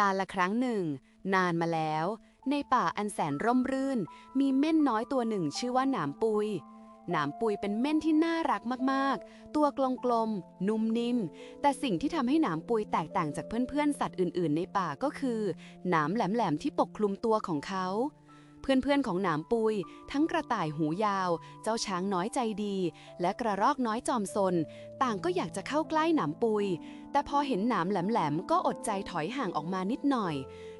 การละครั้งหนึ่ง นานมาแล้ว ในป่าอันแสนร่มรื่น มีเม่นน้อยตัวหนึ่งชื่อว่าหนามปุย หนามปุยเป็นเม่นที่น่ารักมากๆ ตัวกลมๆ นุ่มนิ่ม แต่สิ่งที่ทำให้หนามปุยแตกต่างจากเพื่อนๆ สัตว์อื่นๆ ในป่าก็คือ หนามแหลมๆ ที่ปกคลุมตัวของเขา เพื่อนๆของหนามปุย ทั้งกระต่ายหูยาว เจ้าช้างน้อยใจดี และกระรอกน้อยจอมซน ต่างก็อยากจะเข้าใกล้หนามปุย แต่พอเห็นหนามแหลมๆก็อดใจถอยห่างออกมานิดหน่อย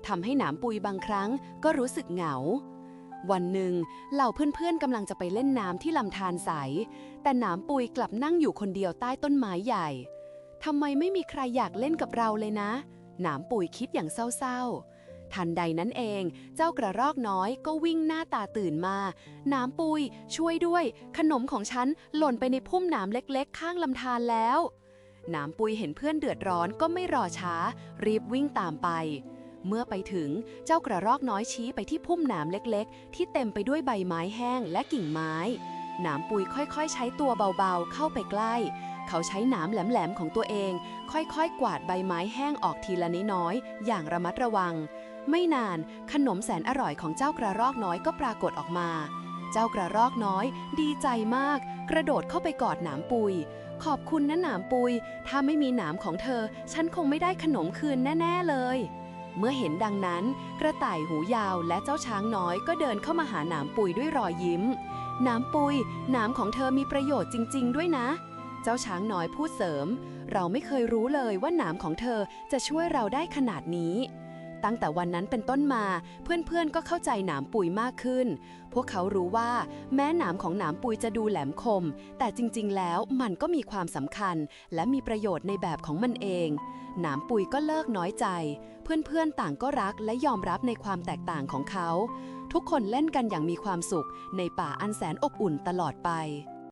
ทำให้หนามปุยบางครั้งก็รู้สึกเหงา วันหนึ่งเหล่าเพื่อนๆกำลังจะไปเล่นน้ำที่ลำธารใส แต่หนามปุยกลับนั่งอยู่คนเดียวใต้ต้นไม้ใหญ่ทำไมไม่มีใครอยากเล่นกับเราเลยนะ หนามปุยคิดอย่างเศร้าๆ ทันใดนั้นเอง เจ้ากระรอกน้อยก็วิ่งหน้าตาตื่นมาหนามปุย ช่วยด้วย ขนมของฉันหล่นไปในพุ่มหนามเล็กๆ ข้างลำธารแล้วหนามปุยเห็นเพื่อนเดือดร้อนก็ไม่รอช้า รีบวิ่งตามไป เมื่อไปถึงเจ้ากระรอกน้อยชี้ไปที่พุ่มหนามเล็กๆ ที่เต็มไปด้วยใบไม้แห้งและกิ่งไม้ หนามปุยค่อยๆ ใช้ตัวเบาๆ เข้าไปใกล้ เขาใช้หนามแหลมๆของตัวเอง ค่อยๆ กวาดใบไม้แห้งออกทีละน้อยๆ อย่างระมัดระวัง ไม่นานขนมแสนอร่อยของเจ้ากระรอกน้อยก็ปรากฏออกมา เจ้ากระรอกน้อย ดีใจมาก กระโดดเข้าไปกอดหนามปุย ขอบคุณนะหนามปุย ถ้าไม่มีหนามของเธอ ฉันคงไม่ได้ขนมคืนแน่ ๆเลยเมื่อเห็นดังนั้น กระต่ายหูยาวและเจ้าช้างน้อยก็เดินเข้ามาหาหนามปุยด้วยรอยยิ้ม หนามปุยหนามของเธอมีประโยชน์จริง ๆ ด้วยนะ เจ้าช้างน้อยพูดเสริม เราไม่เคยรู้เลยว่าหนามของเธอจะช่วยเราได้ขนาดนี้ ตั้งแต่วันนั้นเป็นต้นมา เพื่อนๆก็เข้าใจหนามปุยมากขึ้น พวกเขารู้ว่าแม้หนามของหนามปุยจะดูแหลมคม แต่จริงๆ แล้วมันก็มีความสำคัญ และมีประโยชน์ในแบบของมันเอง หนามปุยก็เลิกน้อยใจ เพื่อนๆต่างก็รักและยอมรับในความแตกต่างของเขา ทุกคนเล่นกันอย่างมีความสุข ในป่าอันแสนอบอุ่นตลอดไป